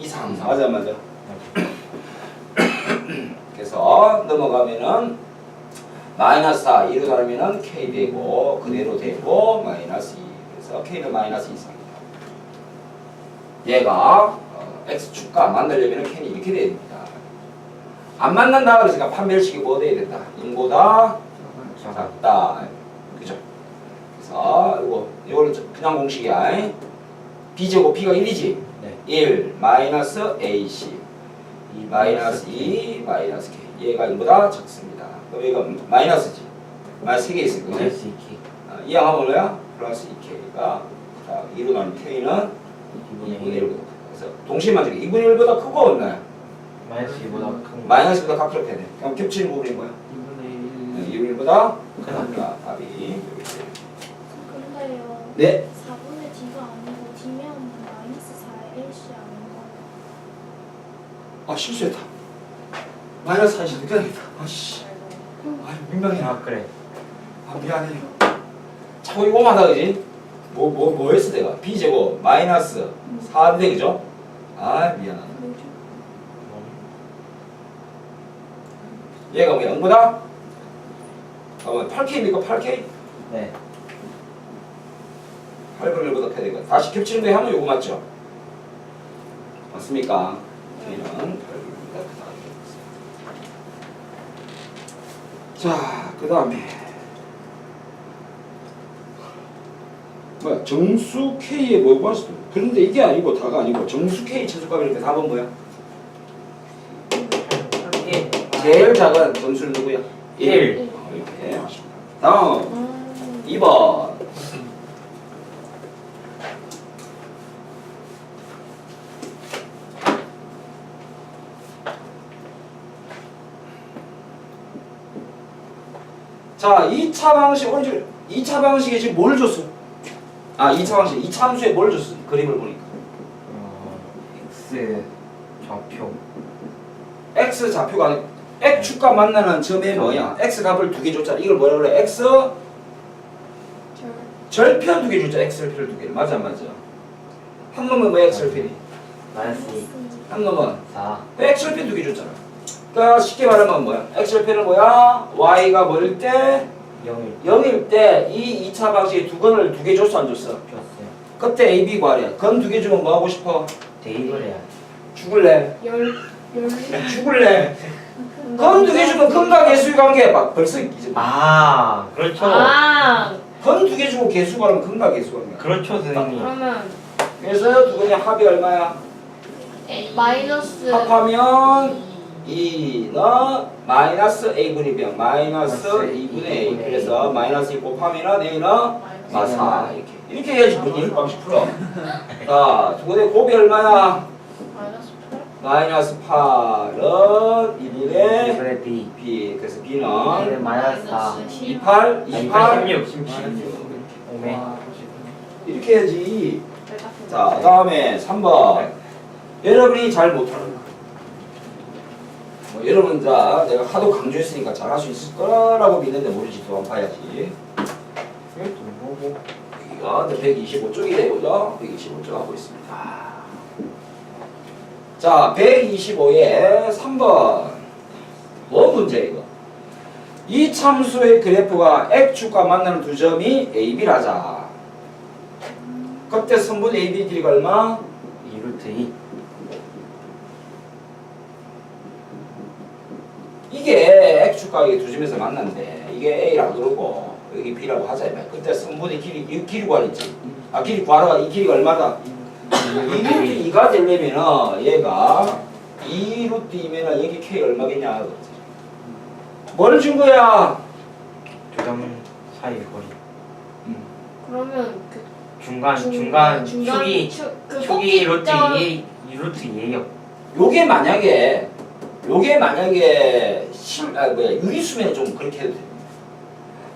이상 맞아 맞아. 그래서 넘어가면은 마이너스 4 이로 가면은 k 되고 그대로 되고 마이너스 2 그래서 k는 마이너스 이상이다. 얘가 어, x축과 만나려면 k는 이렇게 돼야 됩니다. 안 만난다 그러니까 판별식이 뭐 돼야 된다? 0보다? 작다. 그죠? 그래서 이거 이거는 그냥 공식이야. B제곱 b가 1이지? 네. 1 마이너스 ac 마이너스 2 마이너스 k 얘가 1보다 작습니다 그럼 얘가 마이너스지 마이너스 3개 있을 거지 마이너스 2K. 아, 이 양은 뭐야? 플러스 2k가 자 2로 나눈 k는 2분의 2분의 1. 1보다 그래서 동시만적이 2분의 1보다 크고 없나요? 마이너스 2보다 큰 거. 마이너스보다 되네 그럼 겹치는 부분이 뭐야? 2분의 1. 2분의 1보다 크다. 답이 돼요. 근데요. 네 4분의 D가 아니고 D면 마이너스 4의 1씨 아닌가? 아 실수했다 마이너스 40 느껴야겠다 아씨 아 민망해 아 그래. 아 미안해 자꾸 이거만 하다 그지? 뭐 뭐 뭐 했어 내가 b제곱 마이너스 4인데 그죠? 아 미안하다? 얘가 뭐야 0보다? 어, 8k입니까 8k? 네. 8분의 1보다 커야 되거든 다시 겹치는 거 하면 요거 맞죠? 맞습니까? 8분의 1보다 크다 자그 다음에 뭐야 정수 k에 뭐 봤어? 그런데 이게 아니고 다가 아니고 정수 k 최소값이니까 4번 뭐야? 제일 작은 정수는 누구야? 1. 어, 이렇게 맞습니다. 다음 음. 2번 자 2차 방식 오른쪽 2차 방식에 지금 뭘 줬어? 아 2차 방식 2차 함수에 뭘 줬어? 그림을 보니까 어, X 좌표. x 좌표가 아니고 x축과 만나는 점에 뭐야? x 값을 두 개 줬잖아 이걸 뭐라 그래? x 절. 절편 두 개 줬잖아 x절편 두 개. 맞아 안 맞아? 한 놈은 뭐야 x절편이? 마이너스 2. 한 놈은 4. 그 x절편 두 개 줬잖아. 그러니까 쉽게 말하면 뭐야? x절편은 뭐야? y가 뭐일 때 0일 0일 때 이 2차 방식에 두 건을 두 개 줬어 안 줬어? 줬어요. 그때 a, b 구하래. 건두 개 주면 뭐 하고 싶어? 대입을 해야 돼. 죽을래? 열. 열. 죽을래? 건 두 개 주면 근과 개수의 관계 막 벌써 이제 아 그렇죠. 아. 건 두 개 주고 개수 구하면 근과 개수 관계. 그렇죠 선생님. 그러면 그래서 두 건의 합이 얼마야? 마이너스. 합하면 2는 마이너스 a분의 병 마이너스 마이너스 2분의 a 그래서. 마이너스 2 곱하면 a는 마사 이렇게 이렇게 해야지 문제 방식 풀어 자두 건의 곱이 얼마야? 마이너스 8. 마이너스 8은 2분의 이번에 B. b 그래서 네, b는 마이너스 4. 28 28 16. 16. 오메. 이렇게 해야지 자 다음에 3번 여러분이 잘 못하는 거 뭐, 여러분 자 내가 하도 강조했으니까 잘 할 수 있을 거라고 믿는데 모르지 또 한번 봐야지 이것도 뭐고? 여기가 125쪽이 되고요 125쪽 하고 있습니다 자 125에 3번 뭐 문제 이거 이 참수의 그래프가 x축과 만나는 두 점이 a, b라자 그때 선분 a, b 길이가 얼마? 2루트 2. 이게 x축과 이게 두 점에서 만난대. 이게 a라고 그러고 여기 b라고 하자 이 말. 그때 성분의 길이 이 길이 구하랬지. 아 길이 구하라. 이 길이가 얼마다? 2루트 2가 되려면은 얘가 2 루트 2면은 여기 k 얼마겠냐 그거지. 뭘 준 거야? 두 점 사이 거리. 그러면 그 중간 중- 중간 중간 축이 축- 그 축이 루트 꼭지점- 2 루트 2예요. 요게 만약에 요게 만약에 실, 아 뭐야 유리수면 좀 그렇게 해도 돼.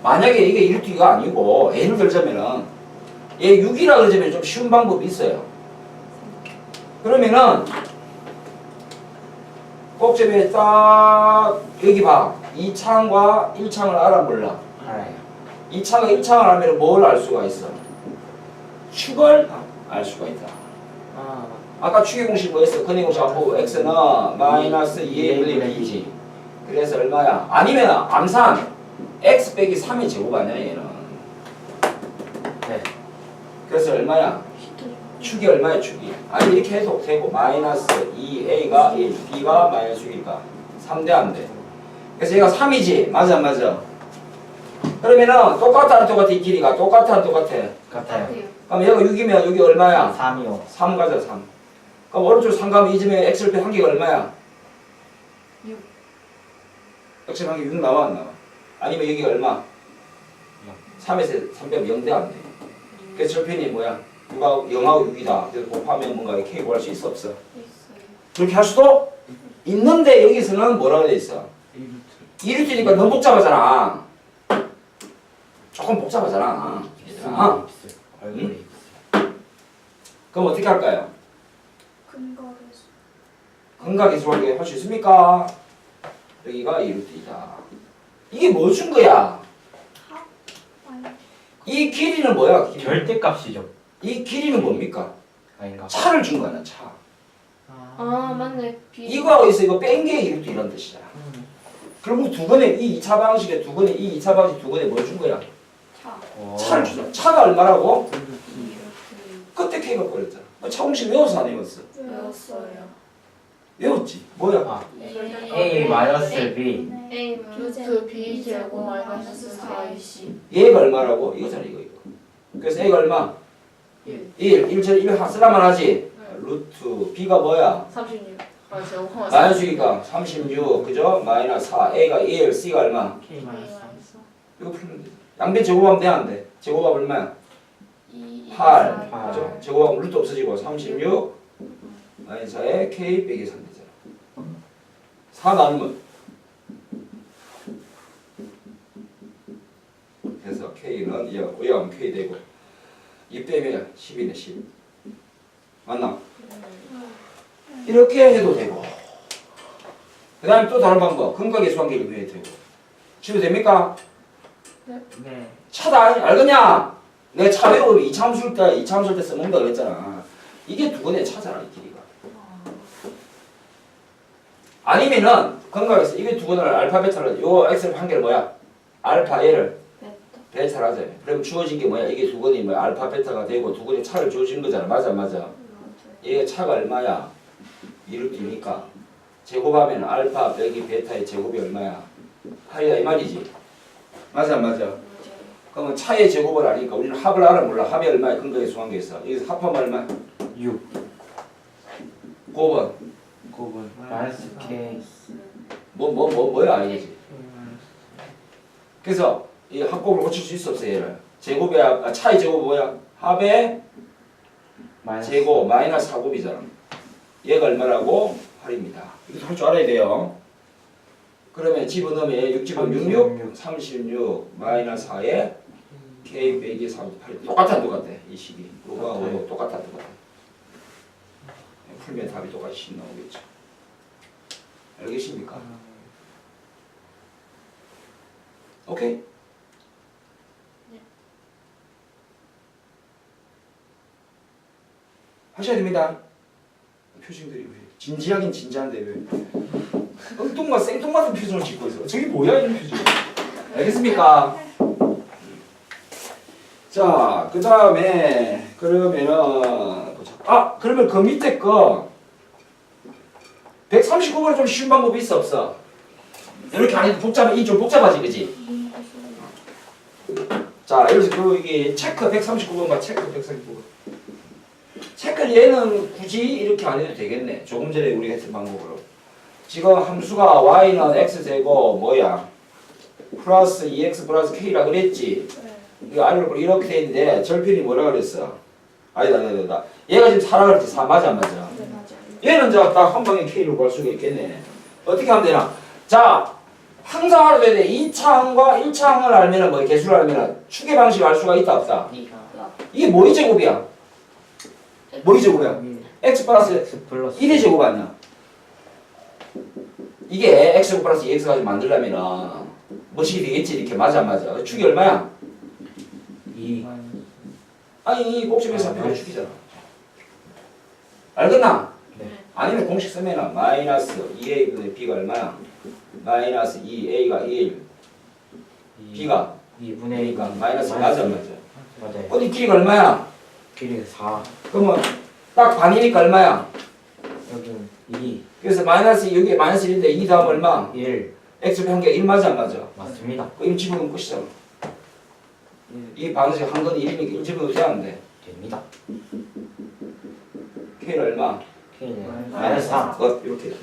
만약에 이게 1루트 2가 아니고 n을 들자면은 얘 6이라 그러자면 좀 쉬운 방법이 있어요. 그러면은 꼭지에 딱 여기 봐. 2창과 1창을 알아 몰라. 알아요. 2창과 1창을 알면 뭘 알 수가 있어? 축을 알 수가 있다. 아 아까 추계 공식 뭐였어? 근의 공식 안 보고 x는 마이너스 2a분의 b지. 그래서 얼마야? 아니면 암산 x 빼기 3의 제곱 아니야 얘는. 네. 그래서 얼마야? 축이 얼마야 축이? 아니 이렇게 해도 되고 마이너스 2a가 1, b가 마이너스 6이니까 3대 안 돼. 그래서 얘가 3이지? 맞아 안 맞아? 그러면은 똑같아 안 똑같아 이 길이가 똑같아 안 똑같아? 같아요. 그럼 얘가 6이면 여기 얼마야? 3이요. 3 가자 3 그럼 오른쪽 3 가면 이 점에 x를 빼한 개가 얼마야? 6. x를 한개 6 나와 안 나와? 아니면 여기 얼마? 3에서 3 빼면 0대 안 돼. 그래서 절편이 뭐야? 누가 0하고 6이다. 그래서 곱하면 뭔가 k 구할 수 있어 없어? 있어요. 그렇게 할 수도 있는데 여기서는 뭐라고 돼 있어? 1루트. 1루트니까 너무 복잡하잖아. 조금 복잡하잖아. 얘들아. 얼굴에 응? 그럼 어떻게 할까요? 건강기술하게 할수 있습니까? 여기가 2루트이다. 이게 뭐 준 거야? 이 길이는 뭐야? 길이? 절대값이죠. 이 길이는 뭡니까? 아닌가? 차를 준 거야, 차. 아 맞네. 비. 이거하고 있어 이거 뺀게 2루트 이런 뜻이잖아. 음. 그럼 두 번에 이 2차 방식에 두 번에 이 2차 방식 두 번에 뭘 준 거야? 차. 어. 차를 주잖아. 차가 얼마라고? 이렇게 그때 K가 버렸잖아. 차 공식 외워서 안 외웠어? 외웠어요. 외웠지. 뭐야? 아, A 마이너스 B. 네. A 루트 B 제곱 마이너스 4AC 얘가 얼마라고? 이거잖아 이거 이거. 그래서 A가 얼마? 1 1. 1절 1 쓰라만 하지. 루트 B가 뭐야? 36 아 제곱 마이너스 6이니까 36 그죠? 마이너스 4 A가 1 C가 얼마? K 마이너스 3. 이거 풀면 돼. 양변 제곱하면 돼 안 돼? 제곱하면 얼마야? 2 8 팔. 그죠? 제곱하면 루트 없어지고 36 마이너스 4에 K 빼기 3 되잖아 4 나누면 그래서 K는 이하 의하면 K 되고 2 빼면 10이네 10 맞나? 이렇게 해도 되고 그 다음에 또 다른 방법 근각의 수학계를 해도 되고 지도 됩니까? 네. 차다 알겠냐? 내가 차 외우면 이차함수일 때 이차함수일 때 써먹는다 그랬잖아. 이게 두 번의 차잖아 이길이가. 아니면은 건강에서 이게 두 번을 알파 베타를 요 x를 한 개를 뭐야? 알파 얘를 베타. 베타를 하자. 그럼 주어진 게 뭐야? 이게 두 번이 뭐야? 알파 베타가 되고 두 번의 차를 주어진 거잖아. 맞아 안 맞아? 얘 차가 얼마야? 2루트니까 제곱하면 알파 빼기 베타의 제곱이 얼마야? 8이다 이 말이지. 맞아 안 맞아? 그러면 차의 제곱을 아니까 우리는 합을 알아 몰라. 합이 얼마야? 근거에 수한 게 있어. 여기서 합하면 얼마? 6. 9번. 9분. 마이너스 K. 뭐 뭐 뭐 뭐, 야 알겠지? 음, 그래서 이 합곱을 고칠 수 있어 없어 얘를. 제곱의 합- 아, 차의 제곱 뭐야? 합의. 제곱 마이너스 4곱이잖아. 얘가 얼마라고? 8입니다. 이거 할줄 알아야 돼요. 그러면 집어넣으면 6 집은 66, 36 마이너스 4에 k 빼기 3, 8 똑같아 안 똑같아? 이 식이. 요거 똑같아 안 똑같아? 풀면 답이 똑같이 10 나오겠죠. 알겠습니까? 오케이? 네. 하셔야 됩니다. 표정들이 왜 진지하긴 진지한데 왜 엉뚱과 생뚱맞은 표정을 짓고 있어. 저게 뭐야 이런 표정? 알겠습니까? 자, 그 다음에 그러면은. 아, 그러면 그 밑에 거 139번에 좀 쉬운 방법이 있어 없어? 이렇게 안 해도 복잡해, 이좀 복잡하지, 그지? 자, 여기서 그 이게 체크 139번과 체크 139번. 체크를 얘는 굳이 이렇게 안 해도 되겠네. 조금 전에 우리가 했던 방법으로. 지금 함수가 y는 x제곱 뭐야? 플러스 2x 플러스 k라 그랬지. 이거 아래로 이렇게 돼 있는데 절편이 뭐라 그랬어? 아니다, 아니다, 아니다. 얘가 지금 4라 그랬지. 4 맞아, 안 맞아? 네 맞아요. 얘는 이제 딱한 방에 k를 구할 수가 있겠네. 어떻게 하면 되나? 자, 항상 알아둬야 돼. 2차항과 1차항을 알면은 뭐 개수를 알면은 추계 방식을 알 수가 있다 없다. 이게 뭐의 제곱이야? 뭐의 제곱이야? x 플러스 X 플러스 1의 제곱 아니야? 이게 x 플러스 2x 가지고 만들려면은 뭐식이 되겠지 이렇게 맞아 안 맞아? 축이 얼마야? 2. 아니 이 꼭지에서 아, 네. 축이잖아. 알겠나? 네. 아니면 공식 쓰면은 마이너스 2a분의 b가 얼마야? 마이너스 2a가 1 b가 2분의 a니까 마이너스 맞아 안 맞아? 맞아요. 어디 길이가 얼마야? 길이가 4. 그러면 딱 반이니까 얼마야? 여기는 2, 그래서 마이너스 여기 마이너스 1인데 2 다음 얼마? 1. x 한개 1 맞아 안 맞아? 맞습니다. 그1 집어넣으면 끝이잖아 이 방식 한건 1이니까 1 집어넣어도 되는데 됩니다. k는 얼마? K는 마이너스 3. 그 이렇게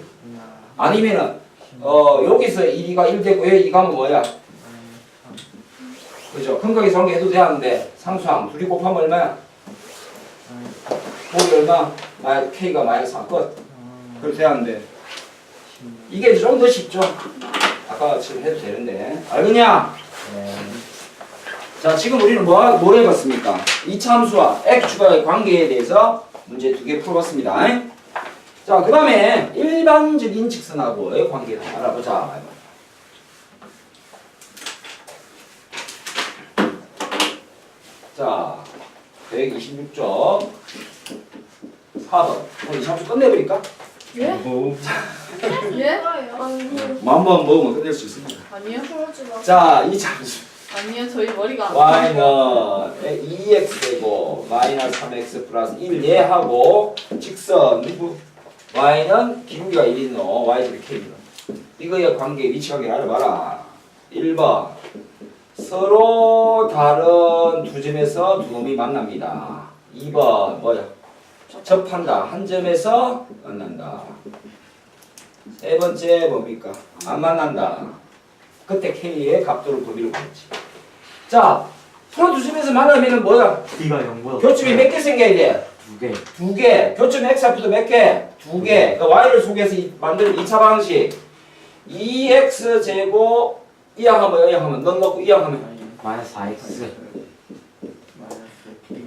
아니면은 어 여기서 1이가 1 되고 여기 2가 하면 뭐야? 그죠? 근각이 상계해도 되는데 상수항 둘이 곱하면 얼마야? 곱이 얼마? 마 k가 마이너스 4 끝. 그렇게 되는데 이게 좀 더 쉽죠? 아까 지금 해도 되는데 알겠냐? 네. 자 지금 우리는 뭐, 뭘 해봤습니까? 함수와 x축과의 관계에 대해서 문제 두 개 풀어봤습니다. 자 그 다음에 일반적인 직선하고의 관계를 알아보자. 자 126점 4번 이 함수 끝내버릴까? 예? 오. 예? 아이고 마음만 먹으면 끝낼 수 있습니다. 아니요. 마. 자, 이 함수 아니요. 저희 머리가 안 y는 2x되고 마이너스 3x 플러스 1 얘하고 직선 y는 기울기가 1인 너 y제곱 k는 이거의 관계 위치 관계 알아봐라. 1번. 서로 다른 두 점에서 두 점이 만납니다. 2번 뭐야? 접한다. 한 점에서 만난다. 세 번째 뭡니까? 안 만난다. 그때 k의 값도를 구비를 보겠지 자, 점에서 만나면은 뭐야? D가 0보다 교점이 몇 개 생겨야 돼? 두 개. 두 개. 교점 x 앞에도 몇 개? 두 개. 그 y를 속에서 이- 만드는 2차 방식. 2x 제곱 이항하면 이항하면 넌 넣고 이항하면 마이너스 4x.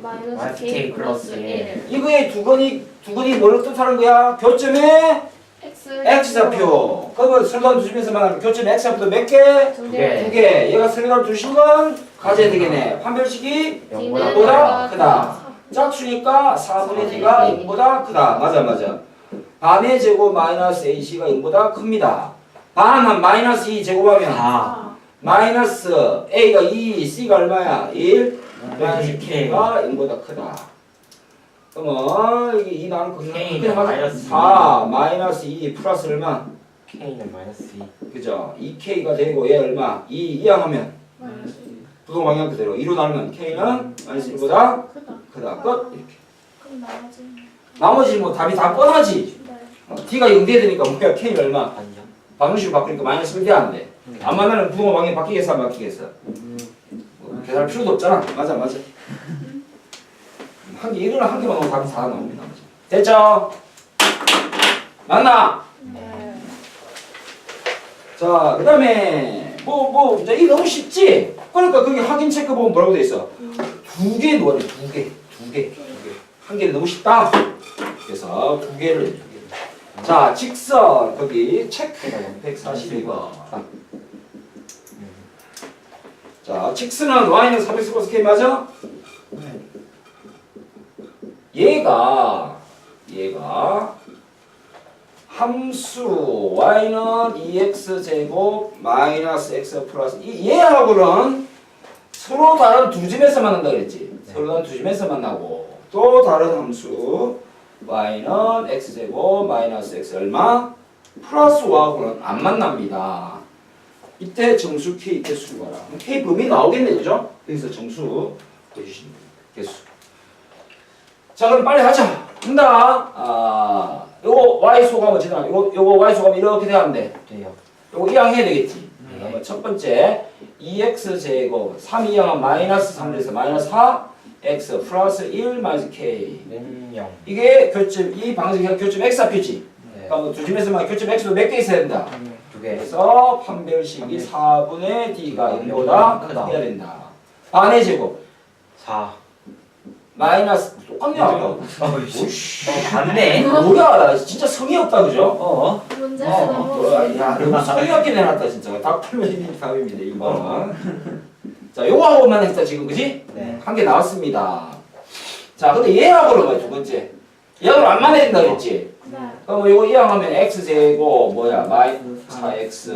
마이너스 마이너스 K 플러스 플러스 1. 1. 이거의 두 건이 두 건이 뭘 뜻하는 거야? 교점의 X x 좌표. 그러면 서로 두 점에서 만나면 교점 x 앞에도 몇 개? 두 개. 개. 두 개. 얘가 서로 두 식은 가져야 되겠네. 판별식이 0보다 보다 크다. 짝수니까 4분의 d가 0보다 크다. 맞아 맞아. 반의 제곱 마이너스 ac가 0보다 큽니다. 반한 마이너스 2 제곱하면 4. 아, 마이너스 a가 2, c가 얼마야? 1, 마이너스 K. k가 0보다 크다. 그러면 이게 2 나올 거 K는. 마이너스 4 마이너스 2 플러스 얼마? K는 마이너스 2. 그죠? 2k가 되고 얘 얼마? 2 이항하면 마이너스 부동 방향 그대로 2로 나누면 k는 마이너스 1보다 크다. 크다. 끝. 이렇게. 그럼 나머지 나머지 뭐 답이 다 뻔하지. 네. 어, t가 0 돼야 되니까 뭐야 k는 얼마? 아니요. 방식으로 바꾸니까 마이너스 1 돼야 안 돼. 안 만나면 부동호 방향 바뀌겠어 안 바뀌겠어? 뭐 계산할 필요도 없잖아. 맞아 맞아. 한 개, 이거는 한 개만 넣으면 답이 다 나옵니다. 됐죠? 맞나? 네. 자, 그 다음에, 뭐, 뭐, 이제 이게 너무 쉽지? 그러니까 거기 확인 체크 보면 뭐라고 돼 있어? 두개 넣어야 돼, 두 개. 두 개. 두 개. 한 개는 너무 쉽다. 그래서 두 개를, 두 개. 자, 직선, 거기 체크 142번. 자, 직선은 y는 400 플러스 k 맞아? 얘가, 얘가, 함수 y는 2x 제곱 마이너스 x 플러스 이 얘하고는 서로 다른 두 점에서 만난다 그랬지. 서로 다른 두 점에서 만나고 또 다른 함수 y는 x 제곱 마이너스 x 얼마 플러스 y하고는 안 만납니다. 이때 정수 k 개수를 봐라. k 범위 나오겠네 그죠? 그래서 정수 보여주시면 돼요. 개수. 자 그럼 빨리 하자. 한다. 아 요거 y 소감은 지나. 요거 요거 y 소감 이렇게 돼. 돼요. 요거 이항해야 되겠지. 네. 첫 번째 2x 제곱 3 이항은 마이너스 3에서 마이너스 4 x 플러스 1 마이너스 k 는 0. 이게 교점 이 방식이 교점 x 앞이지. 네. 그러니까 뭐두 점에서만 교점 x도 몇 개 있어야 된다. 두 개. 그래서 판별식이 4분의 d가 0보다 크다. 커야 된다. 반의 제곱 4. 마이너스 똑같네 아까. 어이씨. 어, 맞네. 뭐야 진짜 성의 없다 그죠? 어. 문제수 어, 너무 어, 야, 너무 성의 없게 내놨다 진짜. 딱 풀면 이 답입니다 이거. 자, 요거하고만 했다 지금 그지? 네. 한 개 나왔습니다. 자, 근데 얘하고는 뭐야 두 번째? 영을 안 된다 그랬지? 네. 그럼 이거 이항하면 x제곱 뭐야 마이 4x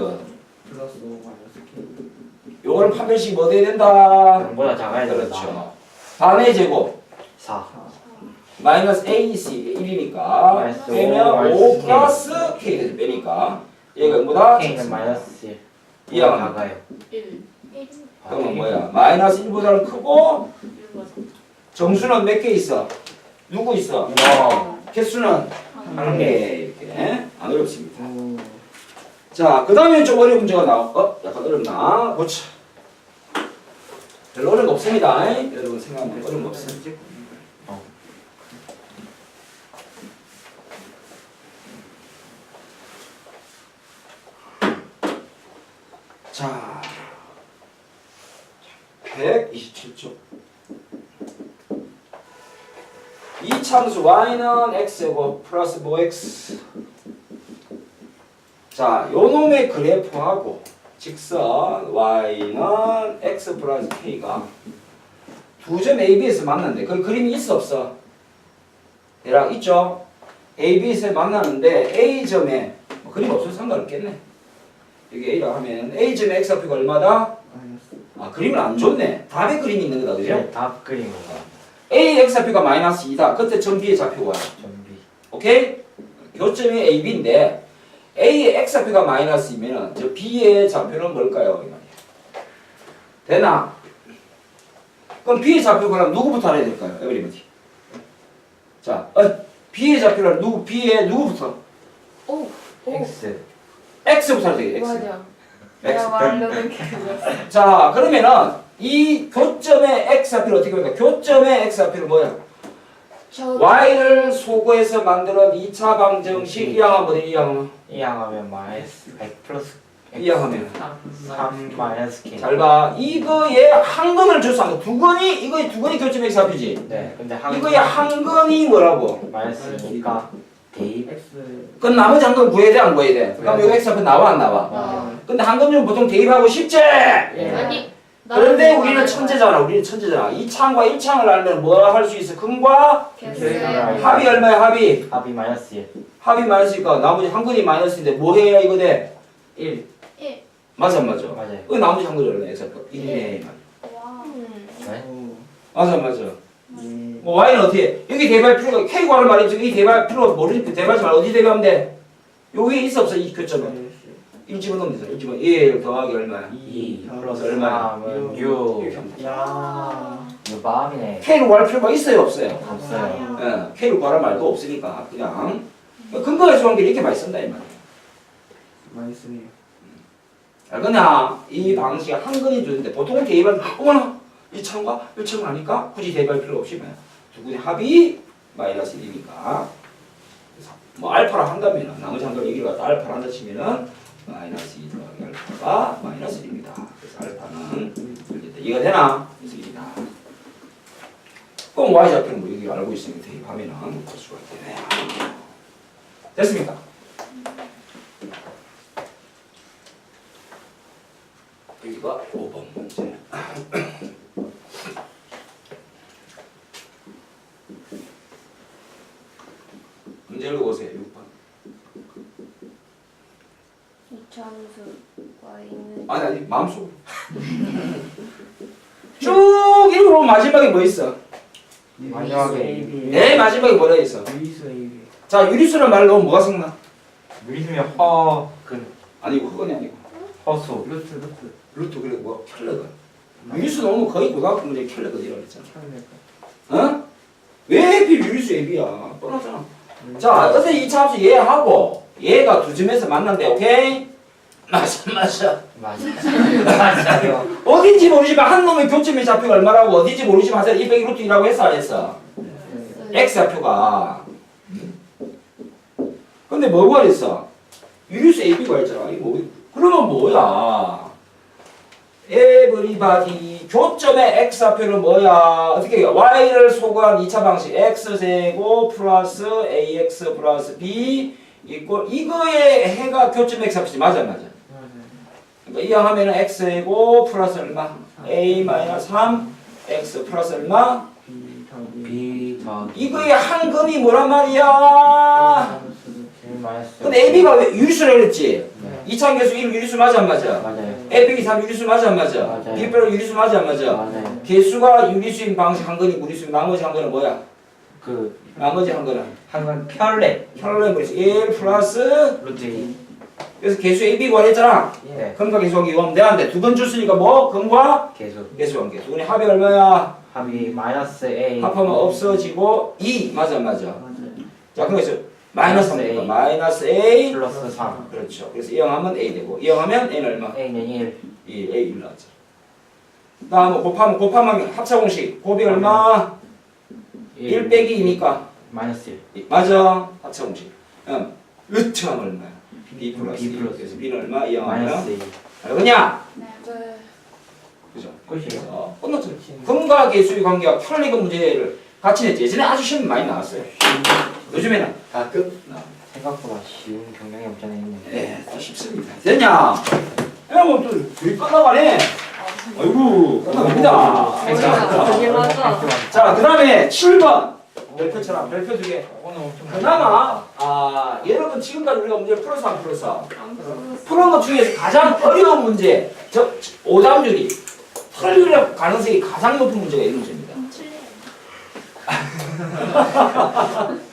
플러스 5 마이너스 K 요거는 판별식 뭐 돼야 된다? 보다 작아야 된다. 그렇죠 반의 제곱 4. 마이너스 AC 1이니까 마이너스 빼면 오5 플러스 K 빼니까 얘가 뭐다? K는 마이너스 1. 이항. 작아요. 1 1. 그러면 뭐야? 마이너스 1보다는 크고 1보다 정수는 몇 개 있어? 누구 있어? 개수는 아, 한개 이렇게 안 어렵습니다. 오 자, 그 다음에 좀 어려운 문제가 나와. 어? 약간 어렵나? 보자. 별로 어려운 거 없습니다. 여러분 생각하면 어려운 거 없어요. 자, 127쪽. 이 참수 y는 x고 플러스 뭐 x. 자, 요 놈의 그래프하고 직선 y는 x 플러스 k가 두 점 AB에서 만났는데 그 그림이 있어 없어? 대략 있죠? AB에서 만나는데 A점에 뭐 그림 없어도 상관없겠네. 여기 A라 하면 A점의 x좌표가 얼마다? 마이너스 아 그림은 안 좋네. 답의 그림이 있는 거다 그죠? 네, 답 그림입니다. A x좌표가 마이너스 2다. 그때 점 B의 좌표가 준비. 오케이? 교점이 AB인데 A의 x좌표가 마이너스이면 저 B의 좌표는 뭘까요? 되나? 그럼 B의 좌표가 누구부터 알아야 될까요? 에브리버디. 자, 어, B의 좌표를 누구 B의 누구부터? 오! 오! X. X부터 돼. X. 맞아 X. 내가 말하려던 게 그거였어 자, 그러면은 이 교점의 x좌표를 어떻게 볼까? 교점의 x좌표는 뭐야? 저 y를 소거해서 만들어 2차 방정식 이항하면 뭐돼? 이항하면 이항하면 마이너스 100 플러스 이항하면 3 마이너스 K. 잘 봐. 이거에 한 건을 안 돼. 두 건이 이거에 두 건이 교점 x좌표지. 네, 근데 한 이거에 한 건이 뭐라고? 마이너스니까 대입. X 그럼 나머지 한건 구해야 돼, 안 구해야 돼? 그럼 여기 x좌표 나와 안 나와? 어. 근데 한건좀 보통 대입하고 쉽지? 예. 아니 그런데 나는 우리는 천재잖아. 우리는 천재잖아. 이 창과 이 창을 알면 뭐 할 수 있어? 개수 합이 얼마야? 합이 합이 마이너스 1. 합이 마이너스니까 나머지 한 건이 마이너스인데 뭐 해야 이거 돼? 1 1. 맞아 안 맞아? 맞아요. 그 나머지 한 건이 얼마야? x좌표 1이네. 와. 음. 네? 오 맞아 맞아. 예. 뭐 y는 어떻게? 여기 대발 필요가 k 구하는 말이지. 이 대발 필요가 모르니까 대발지 말 어디 대발하면 돼? 요 위에 있어 없어 이 교점에. 마이너스 1 집어넣으면 되잖아. 1 집어 1 더하기 얼마야? 2 아, 플러스 얼마야? 3은 이렇게 6. 하면 돼. 야 이거 마음이네. k를 구할 필요가 있어요 없어요? 없어요. 예, k를 구하란 말도 없으니까 그냥 근거에 수한 게 이렇게 많이 쓴다 이 말이야. 마이너스네요 알겠냐? 이 방식이 한 건이 주는데 보통은 대입은 어머나 이 창과 이 창을 하니까 굳이 대입할 필요 없이 두 군의 합이 마이너스 1이니까 그래서 뭐 알파를 한다면 나머지 한걸 얘기를 갖다 알파를 한다 치면은 마이너스 2 더하기 알파가 마이너스 1입니다. 그래서 알파는 이제 이해가 되나? 그래서 1이다. 그럼 y 좌표는 뭐 여기 알고 있으니까 대입하면은 볼 수가 있겠네요. 됐습니까? 여기가 5번 문제. 문제 읽어보세요. 6번. 이참수가 있는 아니 아니 마음속. 쭉 읽어보면 마지막에 뭐 있어? 마지막에 AB 내 마지막에 뭐라 있어? 유리수 AB 자 유리수란 넣으면 뭐가 생각나? 유리수면 허근 아니고 그건이 아니고 허수. 루트 루트 루트 그리고 뭐 켈러건. 유리수 넣으면 거의 고등학교 문제 켈러건이라고 했잖아. 어? 왜 하필 유리수 A야? 뻔하잖아. 자, 어제 이 차 함수 얘하고 얘가 두 점에서 만난대, 오케이? 맞아, 맞아. 맞아. 맞아요. 어딘지 모르지만 한 놈의 교점의 좌표가 얼마라고 어딘지 모르지만 하자 200 루트 2라고 했어, 안 했어? X 좌표가. 근데 뭘 구하랬어? 유리수 AB 구했잖아. 이거 뭐, 그러면 뭐야? 에브리바디 교점의 x 좌표는 뭐야? 어떻게 해요? y를 소거한 2차 방식 x제곱 플러스 ax 플러스 b 이꼴 이거의 해가 교점 x 좌표지 맞아 안 맞아? 그러니까 이항하면은 x제곱 플러스 얼마? a 마이너스 3 x 플러스 얼마? B 더하기 이거의 한 금이 뭐란 말이야? 1 마이너스 근데 AB가 왜 유리수라 그랬지? 네. 이차 계수 1 유리수 맞아 안 맞아? 맞아요 A 빼기 3 유리수 맞아 안 맞아? 맞아요. 빼기 유리수 맞아 안 맞아? 맞아요 개수가 유리수인 방식 한 건이 무리수인 나머지 한 건은 뭐야? 그 나머지 한 건은 한건 편레 혈로의 무리수 1 플러스 루트 2 그래서 개수 A, B 구하랬잖아 네 금과 개수 관계 이거하면 되는데 두건 줬으니까 뭐? 금과 계수 개수 관계 두 건이 합이 얼마야? 합이 마이너스 A 합하면 없어지고 2 맞아 안 맞아? 맞아요. 자 그래서 마이너스 마이너스 3니까 A. 마이너스 A 플러스 3 그렇죠. 그래서 이항하면 A 되고 이항하면 N은 얼마? A는 1이 A 1 나왔죠 다음 곱하면 곱하면 합차 공식. 곱이 얼마? 1 빼기 2니까. 마이너스 1 맞아. 합차 공식. 음, 하면 얼마야? B 플러스 B 2 플러스 그래서 B는 얼마? 이항하면 마이너스 2 알겠냐? 네. 그죠? 끝이에요? 어, 끝났죠 금과 개수의 관계와 편리금 문제를 같이 냈지 예전에 아주 시험 많이 나왔어요 요즘에는 가끔 나옵니다 생각보다 쉬운 경향이 없잖아요 있는데 네, 더 쉽습니다. 됐냐? 야, 뭐 또, 우리 끝나가네. 아이고, 끝나갑니다. 이게 맞아. 자, 그 다음에 7번. 별표처럼 별표 두 개. 그나마, 아, 여러분 지금까지 우리가 문제를 풀어서 안 풀었어? 안 풀었어. 푸는 것 중에서 가장 어려운 문제, 저, 오답률이 틀릴 가능성이 가장 높은 문제가 이 문제입니다.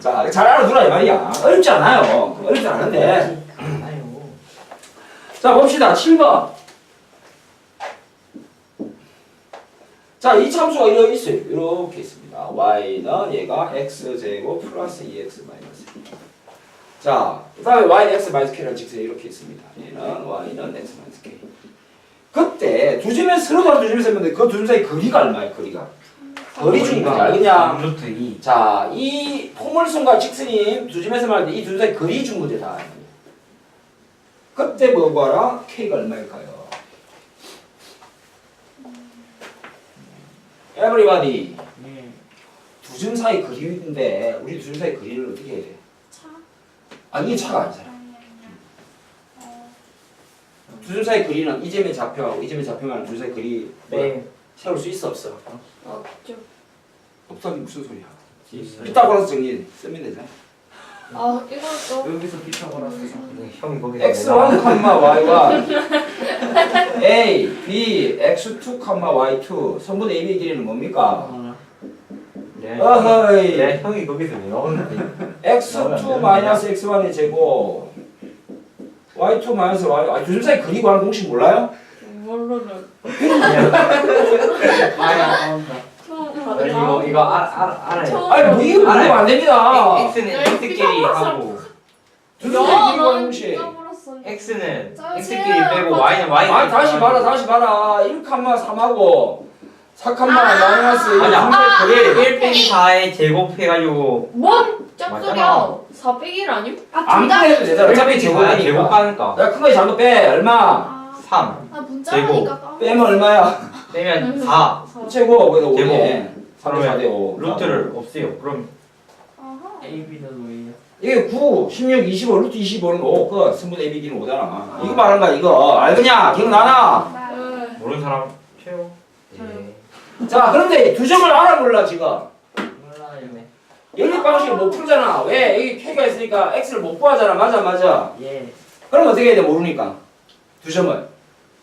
자, 잘 알아두라, 이 말이야. 어렵지 않아요. 어렵지 않은데. 자 봅시다. 7번. 자 이 참수가 이렇게 있어요. 이렇게 있습니다. y는 얘가 x제곱 플러스 2x 마이너스 자 그 다음에 y는 x 마이너스 k라는 직선이 이렇게 있습니다. 얘는 y는 x 마이너스 k. 그때 두 점에 서로 다른 두 점이 있었는데 그 두 점 사이 거리가 얼마예요? 거리가 거리 중인 거지 알겠냐 루트 2 자, 이 포물선과 직선이 두 점에서 말할 때 이 두 점의 거리 준 문제다. 그때 뭐 구하라? K가 얼마일까요? Everybody. 예. 두점 사이 거리인데 우리 두 점 사이 거리를 어떻게 해야 돼? 차? 아, 이게 차가 아니잖아. 아니. 어, 두점 사이 거리는 이 점의 좌표하고 이 점의 좌표만 두 점 사이 거리 네 세울 수 있어 없어? 없죠. 없다니 무슨 소리야? 있어요 피타고라스 정리 쓰면 되잖아. 아 이것도 여기서 피타고라스 네, 형이 거기다 x1, y와 a, b, x2, y2 선분 a, b 길이는 뭡니까? 아, 네, 어허이 네 형이 거기서 왜 나오는데 x2 마이너스 x1의 제곱 y2 마이너스 y 아, 두점 사이 그리고 하는 공식 몰라요? 모르는. 아야. 처음 이거 이거 알, 알, 알아요 아니 뭐 이거 모르면 안 됩니다 X는 야, X끼리 하고 공식 X는. X끼리 빼고 Y는 Y 아니 다시 봐라 다시 봐라 1칸마 3하고 4칸마 마이너스 1 아니야. 그래 1 빼기 4에 제곱해가지고 뭔 맞잖아. 짝짝이야. 401 아님? 안 빼도 되잖아 1 어차피 빼기 4에 제곱이니까 제곱하니까 야 큰거 작은 거빼 얼마? 아, 3나 문자니까. 빼면 얼마야? 빼면 4 최고 제곱. 5네 3대 4대 5 루트를 없애요 그럼 아하. A, B는 왜요? 이게 9, 16, 25, 루트 25는 5, 그 승분의 AB기는 5잖아. 이거 말하는 거야, 이거. 알겠냐? 기억나나? 나 네. 모르는 사람 최고 저요. 네. 자, 그런데 두 점을 알아 몰라, 지금. 몰라요. 연립 방식을 못 풀잖아. 왜? 여기 K가 있으니까 X를 못 구하잖아. 맞아, 맞아. 예. 그럼 어떻게 해야 돼? 모르니까. 두 점을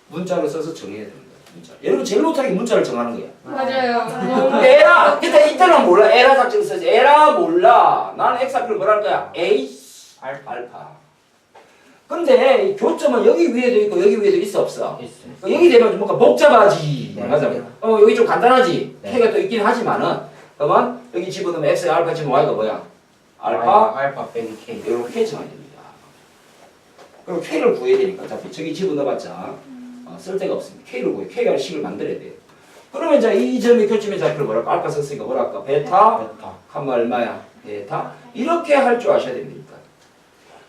문자로 써서 정해야 됩니다. 문자. 여러분, 제일 못하는 게 문자를 정하는 거야. 맞아요. 에라! 그때 이때는 몰라. 에라 작전 써야지. 에라 몰라. 나는 뭐라 할 거야? A, 알파 알파. 근데 이 교점은 여기 위에도 있고 여기 위에도 있어 없어? 있어요 어, 여기 되면 좀 뭔가 복잡하지. 네. 맞아. 어 여기 좀 간단하지. 네. K가 또 있긴 하지만은 그러면 여기 집어넣으면 X 알파 집으면 Y가 뭐야? 알파 Y, 알파 빼기 K 이렇게 정해야 됩니다. 그리고 K를 구해야 되니까 어차피 저기 집어넣어봤자 어, 쓸 데가 없습니다. K를 구해. K가 식을 만들어야 돼요. 그러면 이제 이 점의 교점의 좌표를 뭐랄까? 알파 썼으니까 뭐랄까? 베타 베타 칸마 얼마야? 베타 이렇게 할 줄 아셔야 됩니다.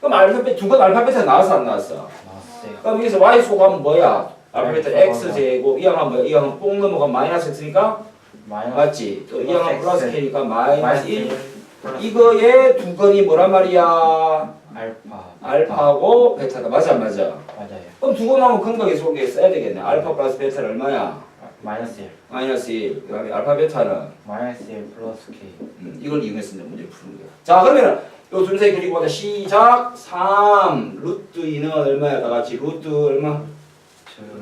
그럼 알파벳 두건 알파벳에 나왔어 안 나왔어? 나왔어요 그럼 여기서 y 소가면 뭐야? 알파벳 네, x 제곱 이항하면 뭐야? 이항은 뽕 넘어가 마이너스 x니까 마이너스 맞지? 또 이항은 플러스 X. k니까 마이너스 마이너스 1 1 플러스 이거의 두 건이 뭐란 말이야? 알파 알파하고 베타다 맞아 안 맞아? 맞아요 그럼 두건 하면 근각의 속에 써야 되겠네 알파 플러스 베타는 얼마야? 마이너스 1 마이너스 1. 그 다음에 알파 베타는 마이너스 1 플러스 K 음, 이걸 이용해서 이제 문제를 푸는 거야. 자, 그러면 요 둘세 그리고 보자. 시작. 3 루트 2는 얼마야? 다 같이 루트 얼마?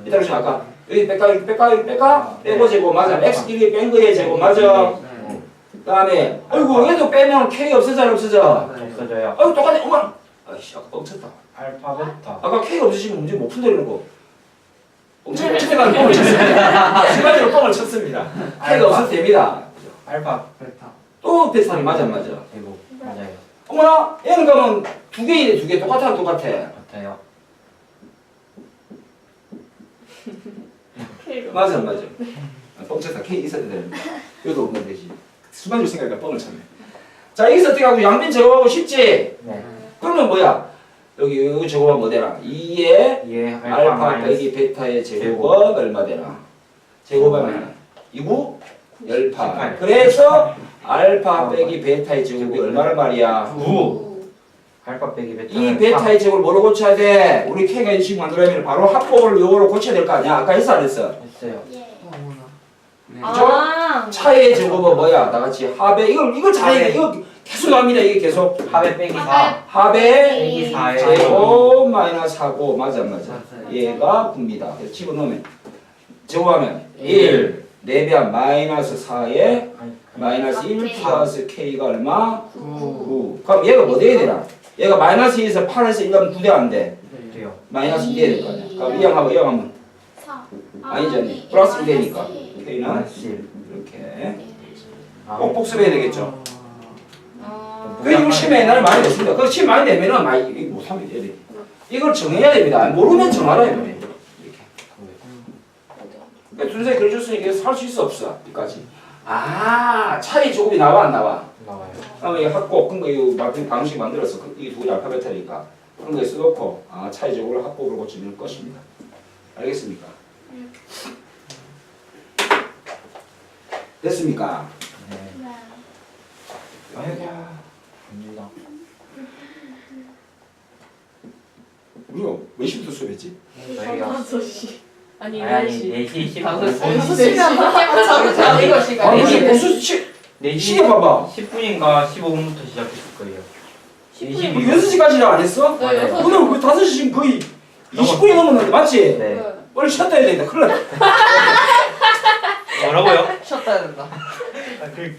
이따 좀 아까 여기 뺄까? 여기 뺄까? 여기 뺄까? 빼고 제곱 맞아. x 길이 뺀 거에 제곱 맞아. 네. 그다음에 아이고 얘도 빼면 k 없어져 안 없어져? 없어져요 아이고 똑같네. 엄마. 아이씨 아까 뻥쳤다. 알파 베타 아까 k 없으시면 문제 못 푼다는 거. 엄청 뻥쳤다는 뻥을 쳤습니다. 두 가지로 뻥을 쳤습니다. k가 없어도 됩니다. 알파 베타. 또 베타는 맞아 안 맞아? 제곱 맞아요 어머나 얘는 그러면 두 개이네 두개 똑같아 안 똑같아? 같아요 맞아 안 맞아? 아, 뻥쳤다 k 있어야 되는데 여기도 없는 되지. 수만 줄 생각이니까 뻥을 쳤네. 자 여기서 어떻게 하고 양변 제곱하고 쉽지? 네 그러면 뭐야? 여기 여기 제곱하면 뭐 되나? 2의 2의 알파 빼기 베타의 제곱은 얼마 되나? 제곱하면 2구 18. 18. 그래서 알파 빼기 베타의 제곱이 얼마란 말이야? 9 알파 빼기 베타 이 베타의 제곱을 뭐로 고쳐야 돼? 우리 K가 인식 만들려면 바로 합법을 요거로 고쳐야 될 거 아니야? 아까 했어 안 했어? 했어요 예. 네. 그죠? 아. 차의 제곱은 뭐야? 다 같이 합의 이걸 이걸 잘해 이거 계속 나옵니다. 이게 계속 합의 빼기 4 합의 빼기 4의 제곱 마이너스 하고 맞아 안 맞아? 얘가 9입니다. 그래서 집어넣으면 제곱하면 1 4배한 마이너스 4에 마이너스 1 플러스 K가 얼마? 9 그럼 얘가 뭐 돼야 되나? 얘가 마이너스 2에서 8에서 1하면 9돼 안 돼? 네. 돼요. 마이너스 2 돼야 될거 아니야. 그럼 이항하고 이항하면 4. 아니죠 아니 플러스 1 되니까. K는 마이너스 1 이렇게. 아, 꼭 복습해야 되겠죠 이거 시험에 옛날에 많이 냈습니다. 그 시험 많이 내면은 많이 이거 못하면 돼 이걸 정해야 됩니다. 모르면 정하라 이거네 이렇게. 그러니까 준수에 그려줬으니까 살수 있어 없어 여기까지. 아 차이 조금이 나와 안 나와? 나와요. 그러면 이 합곡 그거 이거 만- 방식 만들어서 그- 이두 개를 알파벳이니까. 그런 거에 써놓고 아 차이적으로 합곡을 고치는 것입니다. 알겠습니까? 됐습니까? 네. 네. 아이고야 갑니다 우리가 몇 시부터 수업했지? 저희가 5시. 아니, 아니 4시. 4시 다섯 10분 시. 6시면 밖에 못 이거 아 시간. 무슨 무슨 시, 4시 시계 봐봐 10분인가 15분부터 시작했을 거예요 우리 6시까지는 안 했어? 네, 여섯. 오늘 우리 5시 지금 거의 20분이 넘었는데 맞지? 네 빨리 쉬었다 해야 되겠다 큰일 났다 뭐라고요? 쉬었다 해야 된다. 아, 그